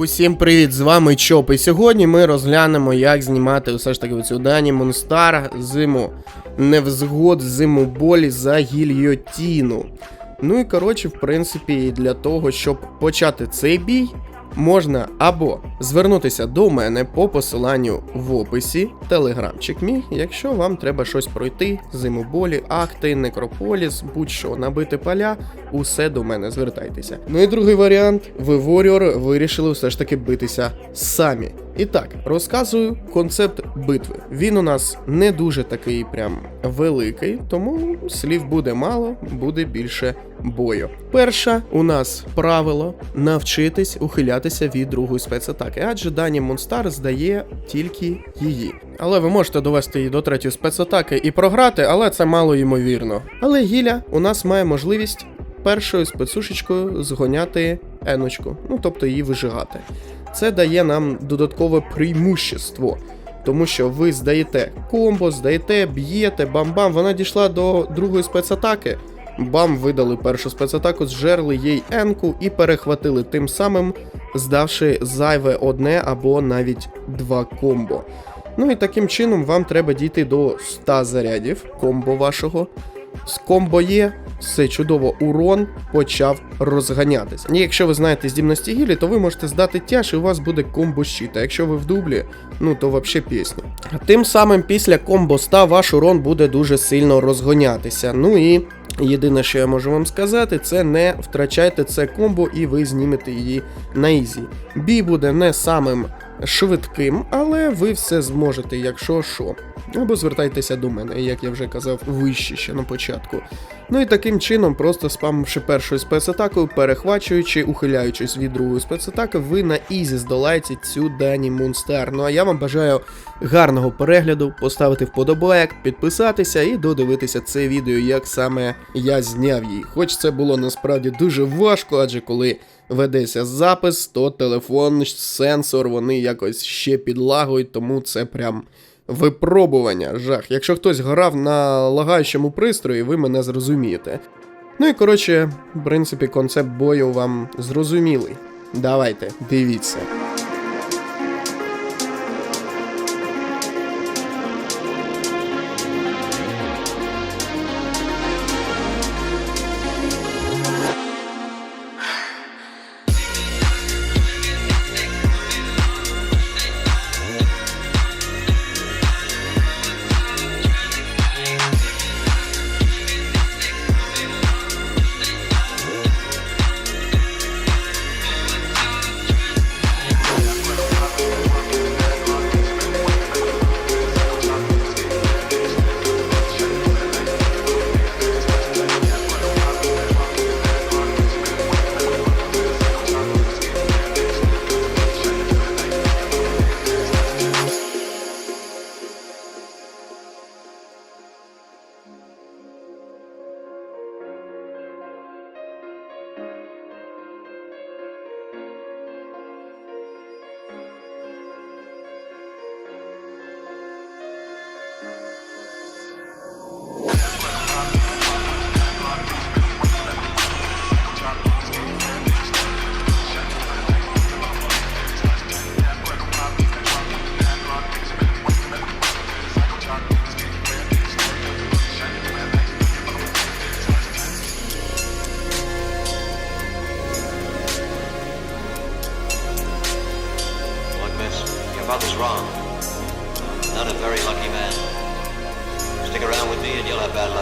Усім привіт, з вами Чоп. І сьогодні ми розглянемо, як знімати все ж таки оцю дані Монстар зиму невзгод, зиму болі за гільйотіну. Ну і коротше, в принципі, для того, щоб почати цей бій, можна або звернутися до мене по посиланню в описі, телеграмчик мій, якщо вам треба щось пройти, зимоболі, акти, некрополіс, будь-що, набити поля, усе до мене звертайтеся. Ну і другий варіант, ви Warrior вирішили все ж таки битися самі. І так, розказую концепт битви. Він у нас не дуже такий прям великий, тому слів буде мало, буде більше бою. Перше у нас правило навчитись ухилятися від другої спецатаки, адже дані Монстар здає тільки її. Але ви можете довести її до третьої спецатаки і програти, але це мало ймовірно. Але Гіля у нас має можливість першою спецушечкою згоняти еночку, ну тобто її вижигати. Це дає нам додаткове преимущество. Тому що ви здаєте комбо, здаєте, б'єте, бам-бам. Вона дійшла до другої спецатаки. Бам, видали першу спецатаку, зжерли їй енку і перехватили, тим самим здавши зайве одне або навіть два комбо. Ну і таким чином вам треба дійти до 100 зарядів комбо вашого. З комбо є, все чудово, урон почав розганятися. І якщо ви знаєте здібності гілі, то ви можете здати тяж і у вас буде комбо щит. А якщо ви в дублі, ну то взагалі пісня. Тим самим після комбо 100 ваш урон буде дуже сильно розгонятися. Ну і єдине, що я можу вам сказати, це не втрачайте це комбо і ви знімете її на ізі. Бій буде не самим швидким, але ви все зможете, якщо що. Або звертайтеся до мене, як я вже казав, вище ще на початку. Ну і таким чином, просто спамивши першою спецатакою, перехвачуючи, ухиляючись від другої спецатаки, ви на ізі здолаєте цю дані Мунстар. Ну а я вам бажаю гарного перегляду, поставити вподобайк, підписатися і додивитися це відео, як саме я зняв її. Хоч це було насправді дуже важко, адже коли ведеться запис, то телефон, сенсор, вони якось ще підлагують, тому це прям випробування, жах. Якщо хтось грав на лагаючому пристрої, ви мене зрозумієте. Ну і коротше, в принципі, концепт бою вам зрозумілий. Давайте, дивіться. brother's wrong. Not a very lucky man. Stick around with me and you'll have bad luck.